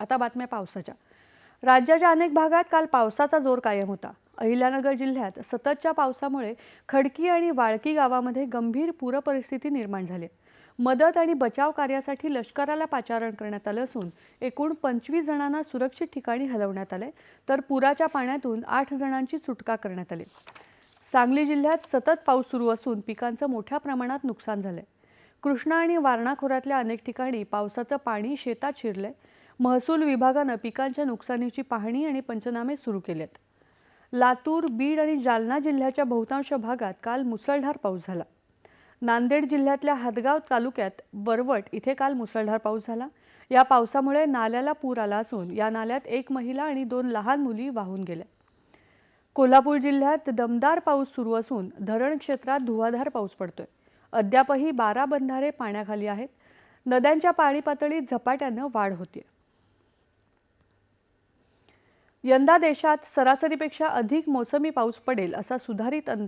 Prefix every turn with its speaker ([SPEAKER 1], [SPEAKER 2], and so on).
[SPEAKER 1] आता बातम्या पावसाच्या. राज्याच्या अनेक भागात काल पावसाचा जोर कायम होता. अहिल्यानगर जिल्ह्यात सततच्या पावसामुळे खडकी आणि वाळकी गावामध्ये गंभीर पूरपरिस्थिती निर्माण झाली. मदत आणि बचाव कार्यासाठी लष्कराला पाचारण करण्यात आलं असून एकूण पंचवीस जणांना सुरक्षित ठिकाणी हलवण्यात आले तर पुराच्या पाण्यातून आठ जणांची सुटका करण्यात आली. सांगली जिल्ह्यात सतत पाऊस सुरू असून पिकांचं मोठ्या प्रमाणात नुकसान झालंय. कृष्णा आणि वारणा खोऱ्यातल्या अनेक ठिकाणी पावसाचं पाणी शेतात शिरलंय. महसूल विभागानं पिकांच्या नुकसानीची पाहणी आणि पंचनामे सुरू केलेत. लातूर बीड आणि जालना जिल्ह्याच्या बहुतांश भागात काल मुसळधार पाऊस झाला. नांदेड जिल्ह्यातल्या हदगाव तालुक्यात वरवट इथे काल मुसळधार पाऊस झाला. या पावसामुळे नाल्याला पूर आला असून या नाल्यात एक महिला आणि दोन लहान मुली वाहून गेल्या. कोल्हापूर जिल्ह्यात दमदार पाऊस सुरू असून धरण क्षेत्रात धुवाधार पाऊस पडतोय. अद्यापही बारा बंधारे पाण्याखाली आहेत. नद्यांच्या पाणी पातळीत झपाट्यानं वाढ होतीये. यंदा देशात सरासरीपेक्षा अधिक मोसमी पाऊस पडेल असा सुधारित अंदाज